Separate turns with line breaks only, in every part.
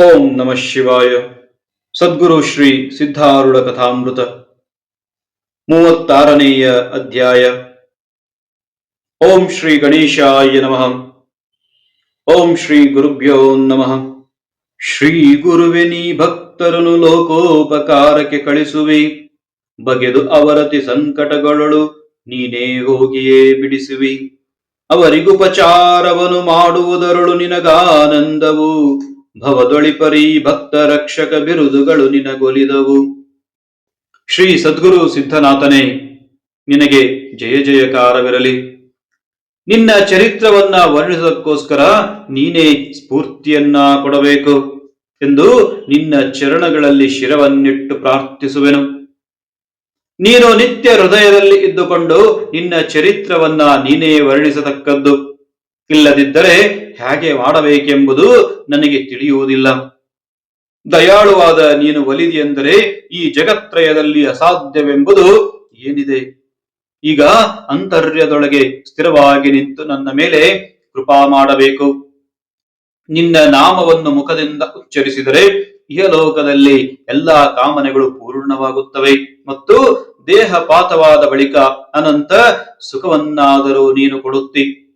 ಓಂ ನಮಃ ಶಿವಾಯ. ಸದ್ಗುರು ಶ್ರೀ ಸಿದ್ಧಾರೂಢ ಕಥಾಮೃತ. ಮೂವತ್ತಾರನೆಯ ಅಧ್ಯಾಯ. ಓಂ ಶ್ರೀ ಗಣೇಶಾಯ ನಮಃ. ಓಂ ಶ್ರೀ ಗುರುಭ್ಯೋ ನಮಃ. ಶ್ರೀ ಗುರುವೆ, ನೀ ಭಕ್ತರನು ಲೋಕೋಪಕಾರಕ್ಕೆ ಕಳಿಸುವೆ. ಬಗೆದು ಅವರತಿ ಸಂಕಟಗಳು ನೀನೇ ಹೋಗಿಯೇ ಬಿಡಿಸುವಿ. ಅವರಿಗುಪಚಾರವನು ಮಾಡುವುದರಳು ನಿನಗಾನಂದವು. ಭವದೊಳಿಪರಿ ಭಕ್ತ ರಕ್ಷಕ ಬಿರುದುಗಳು ನಿನಗೊಲಿದವು. ಶ್ರೀ ಸದ್ಗುರು ಸಿದ್ಧನಾಥನೇ, ನಿನಗೆ ಜಯ ಜಯಕಾರವಿರಲಿ. ನಿನ್ನ ಚರಿತ್ರವನ್ನ ವರ್ಣಿಸೋದಕ್ಕೋಸ್ಕರ ನೀನೇ ಸ್ಫೂರ್ತಿಯನ್ನ ಕೊಡಬೇಕು ಎಂದು ನಿನ್ನ ಚರಣಗಳಲ್ಲಿ ಶಿರವನ್ನಿಟ್ಟು ಪ್ರಾರ್ಥಿಸುವೆನು. ನೀನು ನಿತ್ಯ ಹೃದಯದಲ್ಲಿ ಇದ್ದುಕೊಂಡು ನಿನ್ನ ಚರಿತ್ರವನ್ನ ನೀನೇ ವರ್ಣಿಸತಕ್ಕದ್ದು. ಇಲ್ಲದಿದ್ದರೆ ಹೇಗೆ ಮಾಡಬೇಕೆಂಬುದು ನನಗೆ ತಿಳಿಯುವುದಿಲ್ಲ. ದಯಾಳುವಾದ ನೀನು ಒಲಿದಿಯೆಂದರೆ ಈ ಜಗತ್ರಯದಲ್ಲಿ ಅಸಾಧ್ಯವೆಂಬುದು ಏನಿದೆ? ಈಗ ಅಂತರ್ಯದೊಳಗೆ ಸ್ಥಿರವಾಗಿ ನಿಂತು ನನ್ನ ಮೇಲೆ ಕೃಪಾ ಮಾಡಬೇಕು. ನಿನ್ನ ನಾಮವನ್ನು ಮುಖದಿಂದ ಉಚ್ಚರಿಸಿದರೆ ಇಹಲೋಕದಲ್ಲಿ ಎಲ್ಲಾ ಕಾಮನೆಗಳು ಪೂರ್ಣವಾಗುತ್ತವೆ ಮತ್ತು ದೇಹಪಾತವಾದ ಬಳಿಕ ಅನಂತ ಸುಖವನ್ನಾದರೂ ನೀನು ಕೊಡುತ್ತಿ.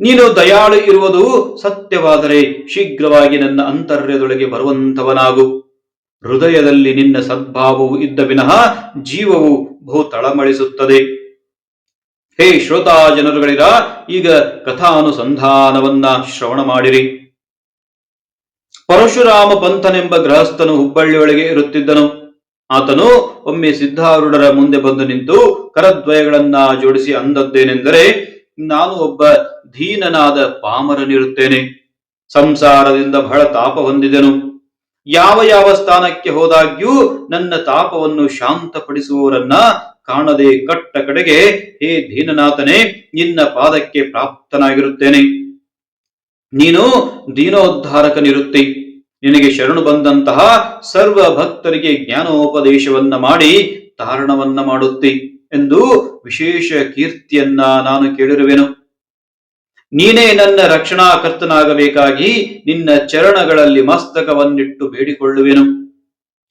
ನೀನು ದಯಾಳು ಇರುವುದು ಸತ್ಯವಾದರೆ ಶೀಘ್ರವಾಗಿ ನನ್ನ ಅಂತರ್ಯದೊಳಗೆ ಬರುವಂತವನಾಗು ಹೃದಯದಲ್ಲಿ ನಿನ್ನ ಸದ್ಭಾವವು ಇದ್ದ ವಿನಃ ಜೀವವು ಬಹು ತಳಮಳಿಸುತ್ತದೆ ಹೇ ಶ್ರೋತಾ ಜನರುಗಳಿರ, ಈಗ ಕಥಾನುಸಂಧಾನವನ್ನ ಶ್ರವಣ ಮಾಡಿರಿ. ಪರಶುರಾಮ ಪಂಥನೆಂಬ ಗೃಹಸ್ಥನು ಹುಬ್ಬಳ್ಳಿಯೊಳಗೆ ಇರುತ್ತಿದ್ದನು. ಆತನು ಒಮ್ಮೆ ಸಿದ್ಧಾರೂಢರ ಮುಂದೆ ಬಂದು ನಿಂತು ಕರದ್ವಯಗಳನ್ನ ಜೋಡಿಸಿ ಅಂದದ್ದೇನೆಂದರೆ ನಾನು ಒಬ್ಬ ಧೀನನಾದ ಪಾಮರನಿರುತ್ತೇನೆ. ಸಂಸಾರದಿಂದ ಬಹಳ ತಾಪ ಹೊಂದಿದೆನು. ಯಾವ ಯಾವ ಸ್ಥಾನಕ್ಕೆ ಹೋದಾಗ್ಯೂ ನನ್ನ ತಾಪವನ್ನು ಶಾಂತಪಡಿಸುವವರನ್ನ ಕಾಣದೆ ಕಟ್ಟ ಕಡೆಗೆ, ಹೇ ದೀನನಾಥನೇ, ನಿನ್ನ ಪಾದಕ್ಕೆ ಪ್ರಾಪ್ತನಾಗಿರುತ್ತೇನೆ. ನೀನು ದೀನೋದ್ಧಾರಕನಿರುತ್ತಿ. ನಿನಗೆ ಶರಣು ಬಂದಂತಹ ಸರ್ವ ಭಕ್ತರಿಗೆ ಜ್ಞಾನೋಪದೇಶವನ್ನ ಮಾಡಿ ತಾರಣವನ್ನ ಮಾಡುತ್ತಿ. ಎಂದು ವಿಶೇಷ ಕೀರ್ತಿಯನ್ನ ನಾನು ಕೇಳಿರುವೆನು. ನೀನೇ ನನ್ನ ರಕ್ಷಣಾ ಕರ್ತನಾಗಬೇಕಾಗಿ ನಿನ್ನ ಚರಣಗಳಲ್ಲಿ ಮಸ್ತಕವನ್ನಿಟ್ಟು ಬೇಡಿಕೊಳ್ಳುವೆನು.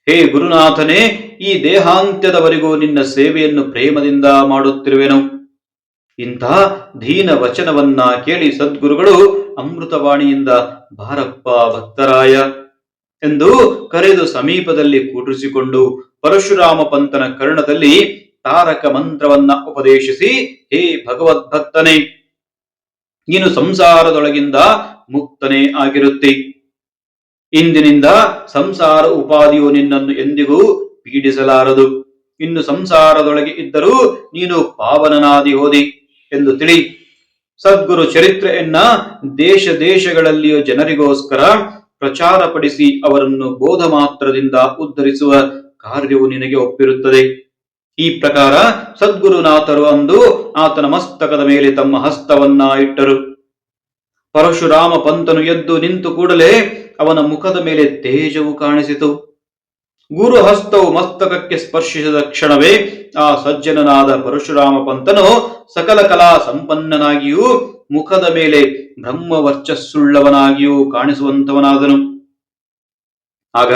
ಹೇ ಗುರುನಾಥನೇ, ಈ ದೇಹಾಂತ್ಯದವರೆಗೂ ನಿನ್ನ ಸೇವೆಯನ್ನು ಪ್ರೇಮದಿಂದ ಮಾಡುತ್ತಿರುವೆನು. ಇಂಥ ದೀನ ವಚನವನ್ನ ಕೇಳಿ ಸದ್ಗುರುಗಳು ಅಮೃತವಾಣಿಯಿಂದ ಭಾರಪ್ಪ ಭಕ್ತರಾಯ ಎಂದು ಕರೆದು ಸಮೀಪದಲ್ಲಿ ಕೂಡಿಸಿಕೊಂಡು ಪರಶುರಾಮ ಪಂತನ ಕರ್ಣದಲ್ಲಿ ತಾರಕ ಮಂತ್ರವನ್ನ ಉಪದೇಶಿಸಿ, ಹೇ ಭಗವದ್ಭಕ್ತನೇ, ನೀನು ಸಂಸಾರದೊಳಗಿಂದ ಮುಕ್ತನೇ ಆಗಿರುತ್ತಿ. ಇಂದಿನಿಂದ ಸಂಸಾರ ಉಪಾದಿಯು ನಿನ್ನನ್ನು ಎಂದಿಗೂ ಪೀಡಿಸಲಾರದು. ಇನ್ನು ಸಂಸಾರದೊಳಗೆ ಇದ್ದರೂ ನೀನು ಪಾವನನಾದಿ ಹೋದಿ ಎಂದು ತಿಳಿ. ಸದ್ಗುರು ಚರಿತ್ರೆಯನ್ನ ದೇಶ ದೇಶಗಳಲ್ಲಿಯೂ ಜನರಿಗೋಸ್ಕರ ಪ್ರಚಾರಪಡಿಸಿ ಅವರನ್ನು ಬೋಧ ಮಾತ್ರದಿಂದ ಉದ್ಧರಿಸುವ ಕಾರ್ಯವು ನಿನಗೆ ಒಪ್ಪಿರುತ್ತದೆ. ಈ ಪ್ರಕಾರ ಸದ್ಗುರುನಾಥರು ಅಂದು ಆತನ ಮಸ್ತಕದ ಮೇಲೆ ತಮ್ಮ ಹಸ್ತವನ್ನ ಇಟ್ಟರು. ಪರಶುರಾಮ ಪಂತನು ಎದ್ದು ನಿಂತು ಕೂಡಲೇ ಅವನ ಮುಖದ ಮೇಲೆ ತೇಜವು ಕಾಣಿಸಿತು. ಗುರು ಹಸ್ತವು ಮಸ್ತಕಕ್ಕೆ ಸ್ಪರ್ಶಿಸಿದ ಕ್ಷಣವೇ ಆ ಸಜ್ಜನನಾದ ಪರಶುರಾಮ ಪಂತನು ಸಕಲ ಕಲಾ ಸಂಪನ್ನನಾಗಿಯೂ ಮುಖದ ಮೇಲೆ ಬ್ರಹ್ಮ ವರ್ಚಸ್ಸುಳ್ಳವನಾಗಿಯೂ ಕಾಣಿಸುವಂತವನಾದನು. ಆಗ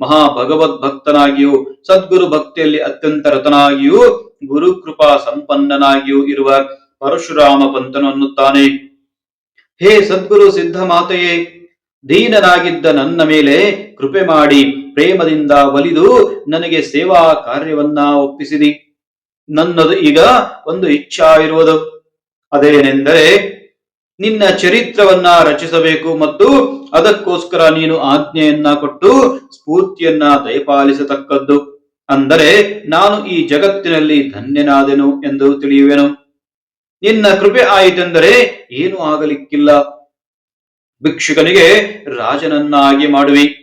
ಮಹಾ ಭಗವದ್ ಭಕ್ತನಾಗಿಯೂ ಸದ್ಗುರು ಭಕ್ತಿಯಲ್ಲಿ ಅತ್ಯಂತ ರತನಾಗಿಯೂ ಗುರುಕೃಪಾ ಸಂಪನ್ನನಾಗಿಯೂ ಇರುವ ಪರಶುರಾಮ ಪಂತನು ಅನ್ನುತ್ತಾನೆ. ಹೇ ಸದ್ಗುರು ಸಿದ್ಧ ಮಾತೆಯೇ, ದೀನನಾಗಿದ್ದ ನನ್ನ ಮೇಲೆ ಕೃಪೆ ಮಾಡಿ, ಪ್ರೇಮದಿಂದ ಒಲಿದು ನನಗೆ ಸೇವಾ ಕಾರ್ಯವನ್ನ ಒಪ್ಪಿಸಿದಿ. ನನ್ನದು ಈಗ ಒಂದು ಇಚ್ಛಾ ಇರುವುದು. ಅದೇನೆಂದರೆ, ನಿನ್ನ ಚರಿತ್ರವನ್ನ ರಚಿಸಬೇಕು ಮತ್ತು ಅದಕ್ಕೋಸ್ಕರ ನೀನು ಆಜ್ಞೆಯನ್ನ ಕೊಟ್ಟು ಸ್ಫೂರ್ತಿಯನ್ನ ದಯಪಾಲಿಸತಕ್ಕದ್ದು. ಅಂದರೆ ನಾನು ಈ ಜಗತ್ತಿನಲ್ಲಿ ಧನ್ಯನಾದೆನು ಎಂದು ತಿಳಿಯುವೆನು. ನಿನ್ನ ಕೃಪೆ ಆಯಿತೆಂದರೆ ಏನು ಆಗಲಿಕ್ಕಿಲ್ಲ. ಭಿಕ್ಷುಕನಿಗೆ ರಾಜನನ್ನಾಗಿ ಮಾಡುವಿ.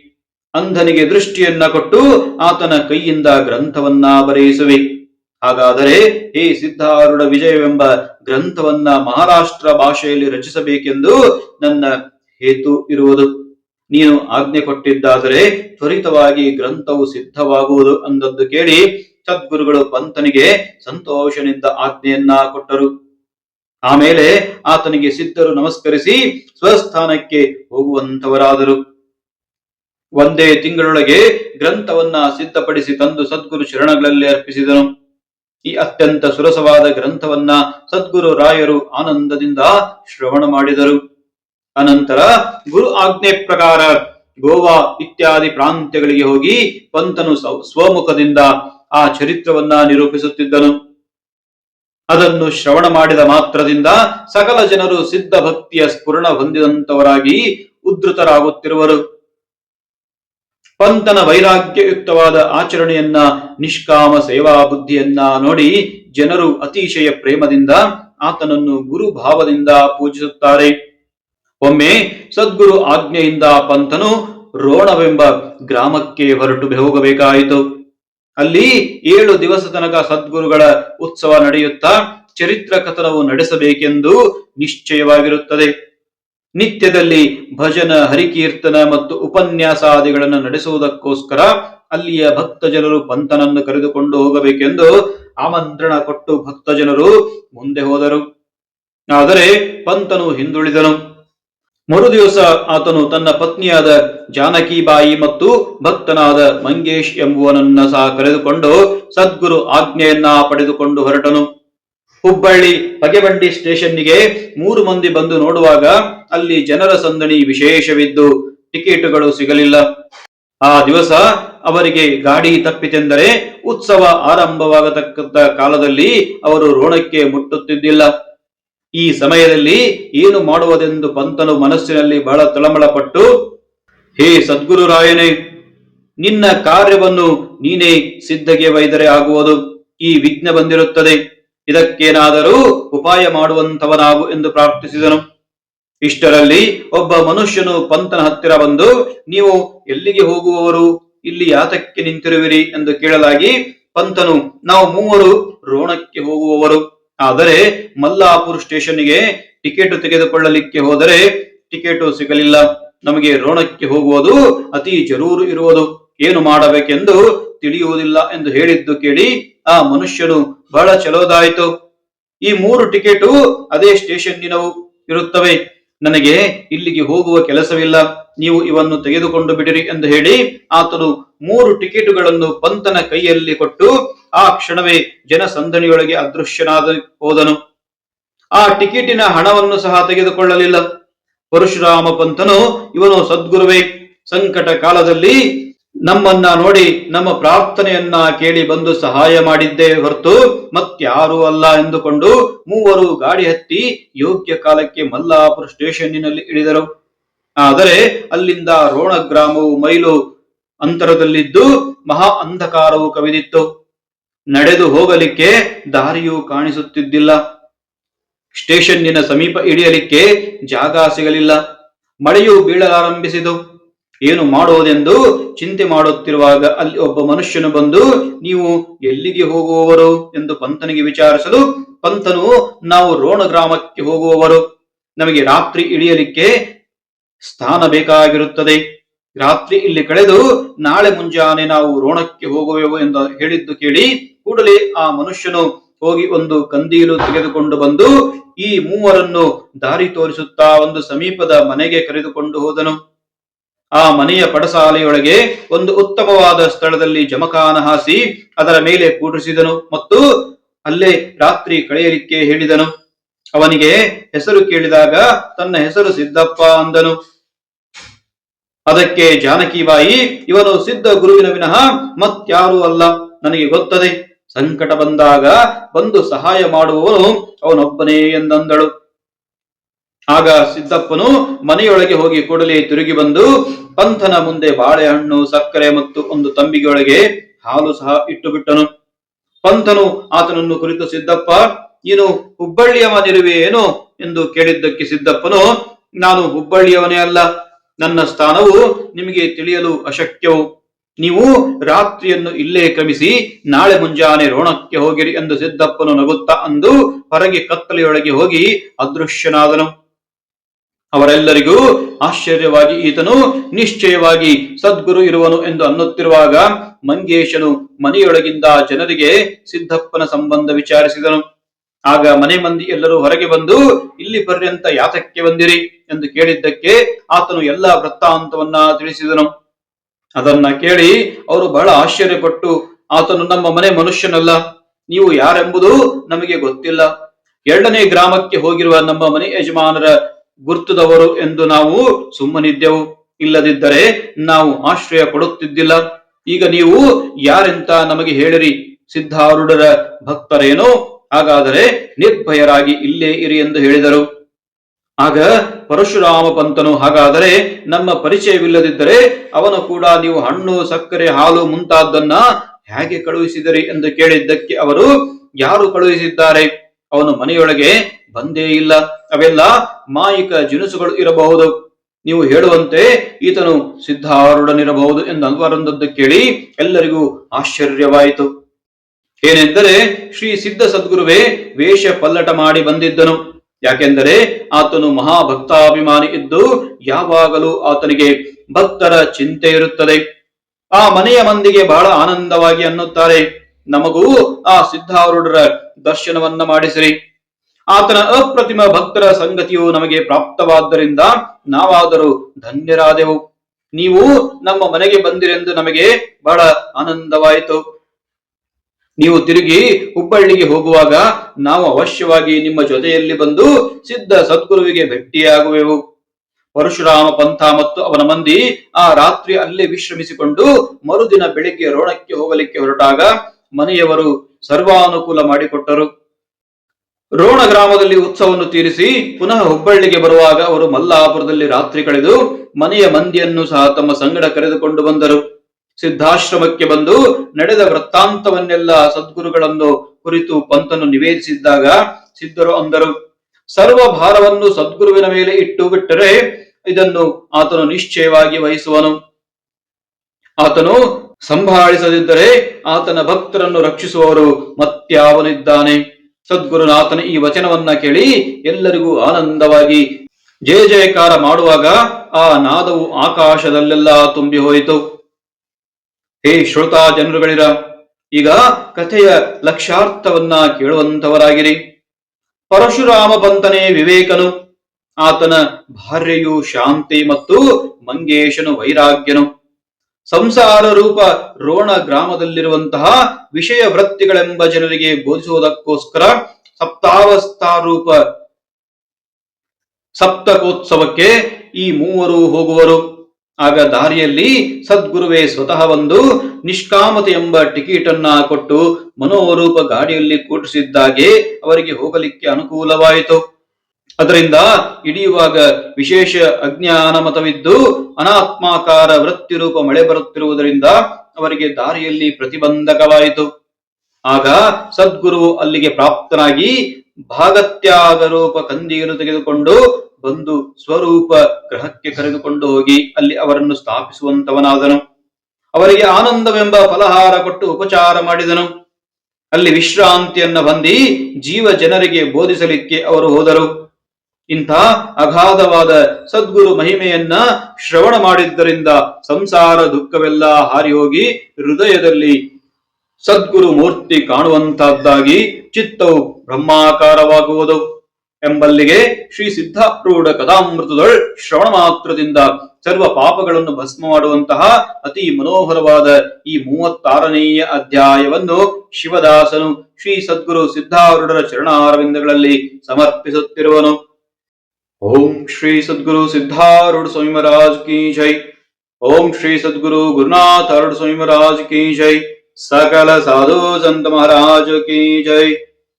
ಅಂಧನಿಗೆ ದೃಷ್ಟಿಯನ್ನ ಕೊಟ್ಟು ಆತನ ಕೈಯಿಂದ ಗ್ರಂಥವನ್ನ ಬರೆಯಿಸುವಿ. ಹಾಗಾದರೆ ಹೇ ಸಿದ್ಧಾರೂಢ ವಿಜಯವೆಂಬ ಗ್ರಂಥವನ್ನ ಮಹಾರಾಷ್ಟ್ರ ಭಾಷೆಯಲ್ಲಿ ರಚಿಸಬೇಕೆಂದು ನನ್ನ ಹೇತು ಇರುವುದು? ನೀನು ಆಜ್ಞೆ ಕೊಟ್ಟಿದ್ದಾದರೆ ತ್ವರಿತವಾಗಿ ಗ್ರಂಥವು ಸಿದ್ಧವಾಗುವುದು ಅಂದದ್ದು ಕೇಳಿ ಸದ್ಗುರುಗಳು ಪಂತನಿಗೆ ಸಂತೋಷನಿಂದ ಆಜ್ಞೆಯನ್ನ ಕೊಟ್ಟರು. ಆಮೇಲೆ ಆತನಿಗೆ ಸಿದ್ಧರು ನಮಸ್ಕರಿಸಿ ಸ್ವಸ್ಥಾನಕ್ಕೆ ಹೋಗುವಂತವರಾದರು ಒಂದೇ ತಿಂಗಳೊಳಗೆ ಗ್ರಂಥವನ್ನ ಸಿದ್ಧಪಡಿಸಿ ತಂದು ಸದ್ಗುರು ಶರಣಗಳಲ್ಲಿ ಅರ್ಪಿಸಿದನು. ಈ ಅತ್ಯಂತ ಸುರಸವಾದ ಗ್ರಂಥವನ್ನ ಸದ್ಗುರು ರಾಯರು ಆನಂದದಿಂದ ಶ್ರವಣ ಮಾಡಿದರು. ಅನಂತರ ಗುರು ಆಜ್ಞೆ ಪ್ರಕಾರ ಗೋವಾ ಇತ್ಯಾದಿ ಪ್ರಾಂತ್ಯಗಳಿಗೆ ಹೋಗಿ ಪಂತನು ಸ್ವ- ಸ್ವಮುಖದಿಂದ ಆ ಚರಿತ್ರವನ್ನ ನಿರೂಪಿಸುತ್ತಿದ್ದನು. ಅದನ್ನು ಶ್ರವಣ ಮಾಡಿದ ಮಾತ್ರದಿಂದ ಸಕಲ ಜನರು ಸಿದ್ಧ ಭಕ್ತಿಯ ಸ್ಫುರಣ ಹೊಂದಿದಂತವರಾಗಿ ಉದ್ಧತರಾಗುತ್ತಿರುವರು. ಪಂತನ ವೈರಾಗ್ಯಯುಕ್ತವಾದ ಆಚರಣೆಯನ್ನ, ನಿಷ್ಕಾಮ ಸೇವಾ ಬುದ್ಧಿಯನ್ನ ನೋಡಿ ಜನರು ಅತಿಶಯ ಪ್ರೇಮದಿಂದ ಆತನನ್ನು ಗುರು ಭಾವದಿಂದ ಪೂಜಿಸುತ್ತಾರೆ. ಒಮ್ಮೆ ಸದ್ಗುರು ಆಜ್ಞೆಯಿಂದ ಪಂತನು ರೋಣವೆಂಬ ಗ್ರಾಮಕ್ಕೆ ಹೊರಟು ಹೋಗಬೇಕಾಯಿತು. ಅಲ್ಲಿ ಏಳು ದಿವಸ ತನಕ ಸದ್ಗುರುಗಳ ಉತ್ಸವ ನಡೆಯುತ್ತಾ ಚರಿತ್ರ ಕಥನವು ನಡೆಸಬೇಕೆಂದು ನಿಶ್ಚಯವಾಗಿರುತ್ತದೆ. ನಿತ್ಯದಲ್ಲಿ ಭಜನ, ಹರಿಕೀರ್ತನ ಮತ್ತು ಉಪನ್ಯಾಸಾದಿಗಳನ್ನು ನಡೆಸುವುದಕ್ಕೋಸ್ಕರ ಅಲ್ಲಿಯ ಭಕ್ತ ಜನರು ಪಂಥನನ್ನು ಕರೆದುಕೊಂಡು ಹೋಗಬೇಕೆಂದು ಆಮಂತ್ರಣ ಕೊಟ್ಟು ಭಕ್ತ ಜನರು ಮುಂದೆ ಹೋದರು. ಆದರೆ ಪಂತನು ಹಿಂದುಳಿದನು. ಮರುದಿವಸ ಆತನು ತನ್ನ ಪತ್ನಿಯಾದ ಜಾನಕಿಬಾಯಿ ಮತ್ತು ಭಕ್ತನಾದ ಮಂಗೇಶ್ ಎಂಬುವನನ್ನ ಸಹ ಕರೆದುಕೊಂಡು ಸದ್ಗುರು ಆಜ್ಞೆಯನ್ನ ಪಡೆದುಕೊಂಡು ಹೊರಟನು. ಹುಬ್ಬಳ್ಳಿ ಪಗೆಬಂಡಿ ಸ್ಟೇಷನ್ನಿಗೆ ಮೂರು ಮಂದಿ ಬಂದು ನೋಡುವಾಗ ಅಲ್ಲಿ ಜನರ ಸಂದಣಿ ವಿಶೇಷವಿದ್ದು, ಟಿಕೆಟುಗಳು ಸಿಗಲಿಲ್ಲ. ಆ ದಿವಸ ಅವರಿಗೆ ಗಾಡಿ ತಪ್ಪಿತೆಂದರೆ ಉತ್ಸವ ಆರಂಭವಾಗತಕ್ಕಂಥ ಕಾಲದಲ್ಲಿ ಅವರು ರೋಣಕ್ಕೆ ಮುಟ್ಟುತ್ತಿದ್ದಿಲ್ಲ. ಈ ಸಮಯದಲ್ಲಿ ಏನು ಮಾಡುವುದೆಂದು ಪಂತನು ಮನಸ್ಸಿನಲ್ಲಿ ಬಹಳ ತಳಮಳಪಟ್ಟು, ಹೇ ಸದ್ಗುರು ರಾಯನೇ, ನಿನ್ನ ಕಾರ್ಯವನ್ನು ನೀನೇ ಸಿದ್ಧಗೆ ವೈದರೆ ಆಗುವುದು ಈ ವಿಘ್ನ ಬಂದಿರುತ್ತದೆ. ಇದಕ್ಕೇನಾದರೂ ಉಪಾಯ ಮಾಡುವಂತವನಾಗು ಎಂದು ಪ್ರಾರ್ಥಿಸಿದನು. ಇಷ್ಟರಲ್ಲಿ ಒಬ್ಬ ಮನುಷ್ಯನು ಪಂತನ ಹತ್ತಿರ ಬಂದು, ನೀವು ಎಲ್ಲಿಗೆ ಹೋಗುವವರು? ಇಲ್ಲಿ ಯಾತಕ್ಕೆ ನಿಂತಿರುವಿರಿ? ಎಂದು ಕೇಳಲಾಗಿ ಪಂತನು, ನಾವು ಮೂವರು ರೋಣಕ್ಕೆ ಹೋಗುವವರು. ಆದರೆ ಮಲ್ಲಾಪುರ್ ಸ್ಟೇಷನ್ಗೆ ಟಿಕೆಟ್ ತೆಗೆದುಕೊಳ್ಳಲಿಕ್ಕೆ ಹೋದರೆ ಟಿಕೆಟ್ ಸಿಗಲಿಲ್ಲ. ನಮಗೆ ರೋಣಕ್ಕೆ ಹೋಗುವುದು ಅತಿ ಜರೂರು ಇರುವುದು. ಏನು ಮಾಡಬೇಕೆಂದು ತಿಳಿಯುವುದಿಲ್ಲ ಎಂದು ಹೇಳಿದ್ದು ಕೇಳಿ ಆ ಮನುಷ್ಯನು ಬಹಳ ಚಲೋದಾಯಿತು. ಈ ಮೂರು ಟಿಕೆಟು ಅದೇ ಸ್ಟೇಷನ್ನಿನವು ಇರುತ್ತವೆ. ನನಗೆ ಇಲ್ಲಿಗೆ ಹೋಗುವ ಕೆಲಸವಿಲ್ಲ. ನೀವು ಇವನ್ನು ತೆಗೆದುಕೊಂಡು ಬಿಡಿರಿ ಎಂದು ಹೇಳಿ ಆತನು ಮೂರು ಟಿಕೆಟುಗಳನ್ನು ಪಂತನ ಕೈಯಲ್ಲಿ ಕೊಟ್ಟು ಆ ಕ್ಷಣವೇ ಜನಸಂದಣಿಯೊಳಗೆ ಅದೃಶ್ಯನಾದ ಹೋದನು. ಆ ಟಿಕೆಟಿನ ಹಣವನ್ನು ಸಹ ತೆಗೆದುಕೊಳ್ಳಲಿಲ್ಲ. ಪರಶುರಾಮ ಪಂಥನು, ಇವನು ಸದ್ಗುರುವೇ, ಸಂಕಟ ಕಾಲದಲ್ಲಿ ನಮ್ಮನ್ನ ನೋಡಿ ನಮ್ಮ ಪ್ರಾರ್ಥನೆಯನ್ನ ಕೇಳಿ ಬಂದು ಸಹಾಯ ಮಾಡಿದ್ದೇ ಹೊರತು ಮತ್ಯಾರೂ ಅಲ್ಲ ಎಂದುಕೊಂಡು ಮೂವರು ಗಾಡಿ ಹತ್ತಿ ಯೋಗ್ಯ ಕಾಲಕ್ಕೆ ಮಲ್ಲಾಪುರ ಸ್ಟೇಷನ್ನಿನಲ್ಲಿ ಇಳಿದರು. ಆದರೆ ಅಲ್ಲಿಂದ ರೋಣ ಗ್ರಾಮವು ಮೈಲು ಅಂತರದಲ್ಲಿದ್ದು ಮಹಾ ಅಂಧಕಾರವು ಕವಿದಿತ್ತು. ನಡೆದು ಹೋಗಲಿಕ್ಕೆ ದಾರಿಯೂ ಕಾಣಿಸುತ್ತಿದ್ದಿಲ್ಲ. ಸ್ಟೇಷನ್ನಿನ ಸಮೀಪ ಇಳಿಯಲಿಕ್ಕೆ ಜಾಗ ಸಿಗಲಿಲ್ಲ. ಮಳೆಯು ಬೀಳಲಾರಂಭಿಸಿತು. ಏನು ಮಾಡೋದೆಂದು ಚಿಂತೆ ಮಾಡುತ್ತಿರುವಾಗ ಅಲ್ಲಿ ಒಬ್ಬ ಮನುಷ್ಯನು ಬಂದು, ನೀವು ಎಲ್ಲಿಗೆ ಹೋಗುವವರು? ಎಂದು ಪಂತನಿಗೆ ವಿಚಾರಿಸಲು, ಪಂತನು, ನಾವು ರೋಣ ಗ್ರಾಮಕ್ಕೆ ಹೋಗುವವರು. ನಮಗೆ ರಾತ್ರಿ ಇಳಿಯಲಿಕ್ಕೆ ಸ್ಥಾನ ಬೇಕಾಗಿರುತ್ತದೆ. ರಾತ್ರಿ ಇಲ್ಲಿ ಕಳೆದು ನಾಳೆ ಮುಂಜಾನೆ ನಾವು ರೋಣಕ್ಕೆ ಹೋಗುವೆವು ಎಂದು ಹೇಳಿದ್ದು ಕೇಳಿ ಕೂಡಲೇ ಆ ಮನುಷ್ಯನು ಹೋಗಿ ಒಂದು ಕಂದೀಲು ತೆಗೆದುಕೊಂಡು ಬಂದು ಈ ಮೂವರನ್ನು ದಾರಿ ತೋರಿಸುತ್ತಾ ಒಂದು ಸಮೀಪದ ಮನೆಗೆ ಕರೆದುಕೊಂಡು ಹೋದನು. ಆ ಮನೆಯ ಪಡಸಾಲೆಯೊಳಗೆ ಒಂದು ಉತ್ತಮವಾದ ಸ್ಥಳದಲ್ಲಿ ಜಮಖಾನ ಹಾಸಿ ಅದರ ಮೇಲೆ ಕೂಡಿಸಿದನು ಮತ್ತು ಅಲ್ಲೇ ರಾತ್ರಿ ಕಳೆಯಲಿಕ್ಕೆ ಹೇಳಿದನು. ಅವನಿಗೆ ಹೆಸರು ಕೇಳಿದಾಗ ತನ್ನ ಹೆಸರು ಸಿದ್ದಪ್ಪ ಅಂದನು. ಅದಕ್ಕೆ ಜಾನಕಿಬಾಯಿ ಇವನು ಸಿದ್ಧ ಗುರುವಿನ ವಿನಃ ಮತ್ಯಾರೂ ಅಲ್ಲ, ನನಗೆ ಗೊತ್ತದೆ. ಸಂಕಟ ಬಂದಾಗ ಬಂದು ಸಹಾಯ ಮಾಡುವವನು ಅವನೊಬ್ಬನೇ ಎಂದಂದಳು. ಆಗ ಸಿದ್ದಪ್ಪನು ಮನೆಯೊಳಗೆ ಹೋಗಿ ಕೂಡಲೇ ತಿರುಗಿ ಬಂದು, ಪಂಥನ ಮುಂದೆ ಬಾಳೆಹಣ್ಣು, ಸಕ್ಕರೆ ಮತ್ತು ಒಂದು ತಂಬಿಗೆಯೊಳಗೆ ಹಾಲು ಸಹ ಇಟ್ಟು ಬಿಟ್ಟನು ಪಂಥನು ಆತನನ್ನು ಕುರಿತು, ಸಿದ್ದಪ್ಪ, ನೀನು ಹುಬ್ಬಳ್ಳಿಯವನಿರುವೆಯೇನು ಎಂದು ಕೇಳಿದ್ದಕ್ಕೆ ಸಿದ್ದಪ್ಪನು, ನಾನು ಹುಬ್ಬಳ್ಳಿಯವನೇ ಅಲ್ಲ. ನನ್ನ ಸ್ಥಾನವು ನಿಮಗೆ ತಿಳಿಯಲು ಅಶಕ್ಯವು. ನೀವು ರಾತ್ರಿಯನ್ನು ಇಲ್ಲೇ ಕ್ರಮಿಸಿ, ನಾಳೆ ಮುಂಜಾನೆ ರೋಣಕ್ಕೆ ಹೋಗಿರಿ ಎಂದು ಸಿದ್ದಪ್ಪನು ನಗುತ್ತಾ ಅಂದು ಹೊರಗೆ ಕತ್ತಲೆಯೊಳಗೆ ಹೋಗಿ ಅದೃಶ್ಯನಾದನು. ಅವರೆಲ್ಲರಿಗೂ ಆಶ್ಚರ್ಯವಾಗಿ ಈತನು ನಿಶ್ಚಯವಾಗಿ ಸದ್ಗುರು ಇರುವನು ಎಂದು ಅನ್ನುತ್ತಿರುವಾಗ ಮಂಗೇಶನು ಮನೆಯೊಳಗಿಂದ ಜನರಿಗೆ ಸಿದ್ದಪ್ಪನ ಸಂಬಂಧ ವಿಚಾರಿಸಿದನು. ಆಗ ಮನೆ ಮಂದಿ ಎಲ್ಲರೂ ಹೊರಗೆ ಬಂದು, ಇಲ್ಲಿ ಪರ್ಯಂತ ಯಾತಕ್ಕೆ ಬಂದಿರಿ? ಎಂದು ಕೇಳಿದ್ದಕ್ಕೆ ಆತನು ಎಲ್ಲಾ ವೃತ್ತಾಂತವನ್ನ ತಿಳಿಸಿದನು. ಅದನ್ನ ಕೇಳಿ ಅವರು ಬಹಳ ಆಶ್ಚರ್ಯಪಟ್ಟು, ಆತನು ನಮ್ಮ ಮನೆ ಮನುಷ್ಯನಲ್ಲ, ನೀವು ಯಾರೆಂಬುದು ನಮಗೆ ಗೊತ್ತಿಲ್ಲ. ಎರಡನೇ ಗ್ರಾಮಕ್ಕೆ ಹೋಗಿರುವ ನಮ್ಮ ಮನೆ ಯಜಮಾನರ ಗುರ್ತದವರು ಎಂದು ನಾವು ಸುಮ್ಮನಿದ್ದೆವು. ಇಲ್ಲದಿದ್ದರೆ ನಾವು ಆಶ್ರಯ ಕೊಡುತ್ತಿದ್ದಿಲ್ಲ. ಈಗ ನೀವು ಯಾರೆಂತ ನಮಗೆ ಹೇಳಿರಿ. ಸಿದ್ಧಾರೂಢರ ಭಕ್ತರೇನೋ? ಹಾಗಾದರೆ ನಿರ್ಭಯರಾಗಿ ಇಲ್ಲೇ ಇರಿ ಎಂದು ಹೇಳಿದರು. ಆಗ ಪರಶುರಾಮ ಪಂತನು ಹಾಗಾದರೆ ನಮ್ಮ ಪರಿಚಯವಿಲ್ಲದಿದ್ದರೆ ಅವನು ಕೂಡ ನೀವು ಹಣ್ಣು, ಸಕ್ಕರೆ, ಹಾಲು ಮುಂತಾದ್ದನ್ನ ಹೇಗೆ ಕಳುಹಿಸಿದರಿ ಎಂದು ಕೇಳಿದ್ದಕ್ಕೆ ಅವರು, ಯಾರು ಕಳುಹಿಸಿದ್ದಾರೆ? ಅವನು ಮನೆಯೊಳಗೆ ಬಂದೇ ಇಲ್ಲ. ಅವೆಲ್ಲ ಮಾಯಿಕ ಜಿನಸುಗಳು ಇರಬಹುದು. ನೀವು ಹೇಳುವಂತೆ ಈತನು ಸಿದ್ಧಾರೂಢನಿರಬಹುದು ಎಂದು ಅನ್ವರಂದದ್ದು ಕೇಳಿ ಎಲ್ಲರಿಗೂ ಆಶ್ಚರ್ಯವಾಯಿತು. ಏನೆಂದರೆ ಶ್ರೀ ಸಿದ್ಧ ಸದ್ಗುರುವೇ ವೇಷ ಪಲ್ಲಟ ಮಾಡಿ ಬಂದಿದ್ದನು. ಯಾಕೆಂದರೆ ಆತನು ಮಹಾಭಕ್ತಾಭಿಮಾನಿ ಇದ್ದು ಯಾವಾಗಲೂ ಆತನಿಗೆ ಭಕ್ತರ ಚಿಂತೆ ಇರುತ್ತದೆ. ಆ ಮನೆಯ ಮಂದಿಗೆ ಬಹಳ ಆನಂದವಾಗಿ ಅನ್ನುತ್ತಾರೆ. ನಮಗೂ ಆ ಸಿದ್ಧಾರೂಢರ ದರ್ಶನವನ್ನ ಮಾಡಿಸಿರಿ. ಆತನ ಅಪ್ರತಿಮ ಭಕ್ತರ ಸಂಗತಿಯು ನಮಗೆ ಪ್ರಾಪ್ತವಾದ್ದರಿಂದ ನಾವಾದರೂ ಧನ್ಯರಾದೆವು. ನೀವು ನಮ್ಮ ಮನೆಗೆ ಬಂದಿರೆಂದು ನಮಗೆ ಬಹಳ ಆನಂದವಾಯಿತು. ನೀವು ತಿರುಗಿ ಹುಬ್ಬಳ್ಳಿಗೆ ಹೋಗುವಾಗ ನಾವು ಅವಶ್ಯವಾಗಿ ನಿಮ್ಮ ಜೊತೆಯಲ್ಲಿ ಬಂದು ಸಿದ್ಧ ಸದ್ಗುರುವಿಗೆ ಭೇಟಿಯಾಗುವೆವು. ಪರಶುರಾಮ ಪಂಥ ಮತ್ತು ಅವನ ಮಂದಿ ಆ ರಾತ್ರಿ ಅಲ್ಲೇ ವಿಶ್ರಮಿಸಿಕೊಂಡು ಮರುದಿನ ಬೆಳಿಗ್ಗೆ ರೋಣಕ್ಕೆ ಹೋಗಲಿಕ್ಕೆ ಹೊರಟಾಗ ಮನೆಯವರು ಸರ್ವಾನುಕೂಲ ಮಾಡಿಕೊಟ್ಟರು. ರೋಣ ಗ್ರಾಮದಲ್ಲಿ ಉತ್ಸವವನ್ನು ತೀರಿಸಿ ಪುನಃ ಹುಬ್ಬಳ್ಳಿಗೆ ಬರುವಾಗ ಅವರು ಮಲ್ಲಾಪುರದಲ್ಲಿ ರಾತ್ರಿ ಕಳೆದು ಮನೆಯ ಮಂದಿಯನ್ನು ಸಹ ತಮ್ಮ ಸಂಗಡ ಕರೆದುಕೊಂಡು ಬಂದರು. ಸಿದ್ಧಾಶ್ರಮಕ್ಕೆ ಬಂದು ನಡೆದ ವೃತ್ತಾಂತವನ್ನೆಲ್ಲ ಸದ್ಗುರುಗಳನ್ನು ಕುರಿತು ಪಂತನು ನಿವೇದಿಸಿದ್ದಾಗ ಸಿದ್ಧರು ಅಂದರು ಸರ್ವ ಭಾರವನ್ನು ಸದ್ಗುರುವಿನ ಮೇಲೆ ಇಟ್ಟು ಬಿಟ್ಟರೆ ಇದನ್ನು ಆತನು ನಿಶ್ಚಯವಾಗಿ ವಹಿಸುವನು. ಆತನು ಸಂಭಾಳಿಸದಿದ್ದರೆ ಆತನ ಭಕ್ತರನ್ನು ರಕ್ಷಿಸುವವರು ಮತ್ಯಾವನಿದ್ದಾನೆ. ಸದ್ಗುರುನಾಥನ ಈ ವಚನವನ್ನ ಕೇಳಿ ಎಲ್ಲರಿಗೂ ಆನಂದವಾಗಿ ಜಯ ಜಯಕಾರ ಮಾಡುವಾಗ ಆ ನಾದವು ಆಕಾಶದಲ್ಲೆಲ್ಲ ತುಂಬಿ ಹೋಯಿತು ಹೇ ಶ್ರೋತಾ ಜನರುಗಳಿರ, ಈಗ ಕಥೆಯ ಲಕ್ಷ್ಯಾರ್ಥವನ್ನ ಕೇಳುವಂತವರಾಗಿರಿ. ಪರಶುರಾಮ ಬಂತನೇ ವಿವೇಕನು, ಆತನ ಭಾರ್ಯೆಯು ಶಾಂತಿ ಮತ್ತು ಮಂಗೇಶನು ವೈರಾಗ್ಯನು. ಸಂಸಾರ ರೂಪ ರೋಣ ಗ್ರಾಮದಲ್ಲಿರುವಂತಹ ವಿಷಯ ವೃತ್ತಿಗಳೆಂಬ ಜನರಿಗೆ ಬೋಧಿಸುವುದಕ್ಕೋಸ್ಕರ ಸಪ್ತಾವಸ್ಥಾರೂಪ ಸಪ್ತಕೋತ್ಸವಕ್ಕೆ ಈ ಮೂವರು ಹೋಗುವರು. ಆಗ ದಾರಿಯಲ್ಲಿ ಸದ್ಗುರುವೇ ಸ್ವತಃ ಒಂದು ನಿಷ್ಕಾಮತೆ ಎಂಬ ಟಿಕೆಟ್ ಕೊಟ್ಟು ಮನೋರೂಪ ಗಾಡಿಯಲ್ಲಿ ಕೂಡಿಸಿದ್ದಾಗೆ ಅವರಿಗೆ ಹೋಗಲಿಕ್ಕೆ ಅನುಕೂಲವಾಯಿತು. ಅದರಿಂದ ಇಡಿಯುವಾಗ ವಿಶೇಷ ಅಜ್ಞಾನ ಮತವಿದ್ದು ಅನಾತ್ಮಾಕಾರ ವೃತ್ತಿರೂಪ ಮಳೆ ಬರುತ್ತಿರುವುದರಿಂದ ಅವರಿಗೆ ದಾರಿಯಲ್ಲಿ ಪ್ರತಿಬಂಧಕವಾಯಿತು. ಆಗ ಸದ್ಗುರು ಅಲ್ಲಿಗೆ ಪ್ರಾಪ್ತನಾಗಿ ಭಾಗತ್ಯಾಗ ರೂಪ ಕಂದಿಯನ್ನು ತೆಗೆದುಕೊಂಡು ಬಂದು ಸ್ವರೂಪ ಗ್ರಹಕ್ಕೆ ಕರೆದುಕೊಂಡು ಹೋಗಿ ಅಲ್ಲಿ ಅವರನ್ನು ಸ್ಥಾಪಿಸುವಂತವನಾದನು. ಅವರಿಗೆ ಆನಂದವೆಂಬ ಫಲಹಾರ ಕೊಟ್ಟು ಉಪಚಾರ ಮಾಡಿದನು. ಅಲ್ಲಿ ವಿಶ್ರಾಂತಿಯನ್ನ ಬಂದಿ ಜೀವ ಜನರಿಗೆ ಬೋಧಿಸಲಿಕ್ಕೆ ಅವರು ಹೋದರು. ಇಂಥ ಅಗಾಧವಾದ ಸದ್ಗುರು ಮಹಿಮೆಯನ್ನ ಶ್ರವಣ ಮಾಡಿದ್ದರಿಂದ ಸಂಸಾರ ದುಃಖವೆಲ್ಲ ಹಾರಿ ಹೋಗಿ ಹೃದಯದಲ್ಲಿ ಸದ್ಗುರು ಮೂರ್ತಿ ಕಾಣುವಂತಹದ್ದಾಗಿ ಚಿತ್ತವು ಬ್ರಹ್ಮಾಕಾರವಾಗುವುದು. ಎಂಬಲ್ಲಿಗೆ ಶ್ರೀ ಸಿದ್ಧಾರೂಢ ಕಥಾಮೃತದೊಳ್ ಶ್ರವಣ ಮಾತ್ರದಿಂದ ಸರ್ವ ಪಾಪಗಳನ್ನು ಭಸ್ಮ ಮಾಡುವಂತಹ ಅತಿ ಮನೋಹರವಾದ ಈ ಮೂವತ್ತಾರನೆಯ ಅಧ್ಯಾಯವನ್ನು ಶಿವದಾಸನು ಶ್ರೀ ಸದ್ಗುರು ಸಿದ್ಧಾರೂಢರ ಚರಣಾರವಿಂದಗಳಲ್ಲಿ ಸಮರ್ಪಿಸುತ್ತಿರುವನು. ಓಂ ಶ್ರೀ ಸದ್ಗುರು ಸಿದ್ಧಾರೂಢ ಸ್ವಾಮಿ ಮಹಾರಾಜ್ ಕಿ ಜೈ. ಓಂ ಶ್ರೀ ಸದ್ಗುರು ಗುರುನಾಥ ಸ್ವಾಮಿ ಮಹಾರಾಜ್ ಕಿ ಜೈ. ಸಕಲ ಸಾಧು ಸಂತ ಮಹಾರಾಜ ಕಿ ಜೈ.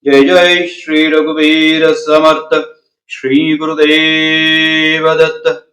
जय जय श्री रघुवीर समर्थ। श्री गुरुदेव दत्त।